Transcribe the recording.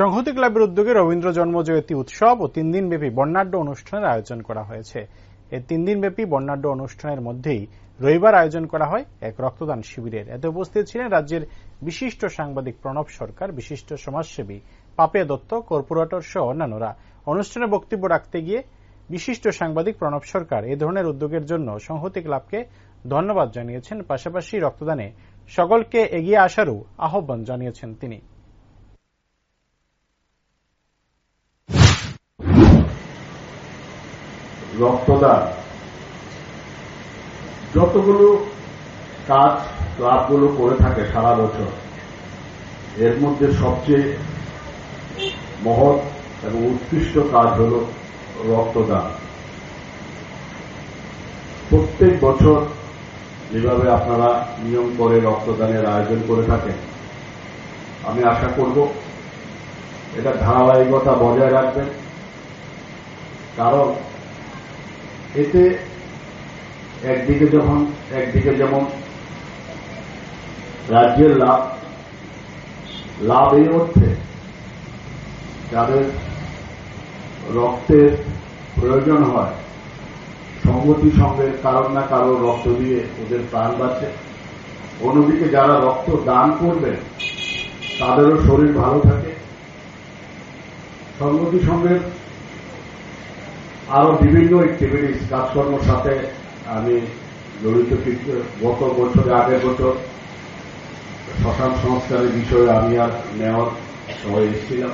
সংহতি ক্লাবের উদ্যোগে রবীন্দ্র জন্মজয়ন্তী উৎসব ও তিন দিনব্যাপী বর্ণাঢ্য অনুষ্ঠানের আয়োজন করা হয়েছে। এই তিন দিনব্যাপী বর্ণাঢ্য অনুষ্ঠানের মধ্যেই রবিবার আয়োজন করা হয় এক রক্তদান শিবিরের। এতে উপস্থিত ছিলেন রাজ্যের বিশিষ্ট সাংবাদিক প্রণব সরকার, বিশিষ্ট সমাজসেবী পাপিয়া দত্ত, কর্পোরেটর সহ অন্যান্যরা। অনুষ্ঠানে বক্তব্য রাখতে গিয়ে বিশিষ্ট সাংবাদিক প্রণব সরকার এ ধরনের উদ্যোগের জন্য সংহতি ক্লাবকে ধন্যবাদ জানিয়েছেন। পাশাপাশি রক্তদানে সকলকে এগিয়ে আসারও আহ্বান জানিয়েছেন তিনি। রক্তদান। যতগুলো কাজ ক্লাবগুলো করে থাকে সারা বছর, এর মধ্যে সবচেয়ে মহৎ এবং উৎকৃষ্ট কাজ হল রক্তদান। প্রত্যেক বছর যেভাবে আপনারা নিয়ম করে রক্তদানের আয়োজন করে থাকেন, আমি আশা করব এটা ধারাবাহিকতা বজায় রাখবেন, কারণ এতে একদিকে যখন, একদিকে যেমন রাজ্যের লাভ লাভ এই অর্থে, যাদের রক্তের প্রয়োজন হয় সংগতি সঙ্গে কারোর না কারও রক্ত দিয়ে ওদের প্রাণ বাঁচে। অন্যদিকে যারা রক্ত দান করবেন তাদেরও শরীর ভালো থাকে। সংগতি সঙ্গের আরও বিভিন্ন অ্যাক্টিভিটিস কাজকর্মের সাথে আমি জড়িত কিছু। গত বছরে আগের বছর শ্মশান সংস্কারের বিষয়ে আমি আর নেওয়ার সময় এসেছিলাম।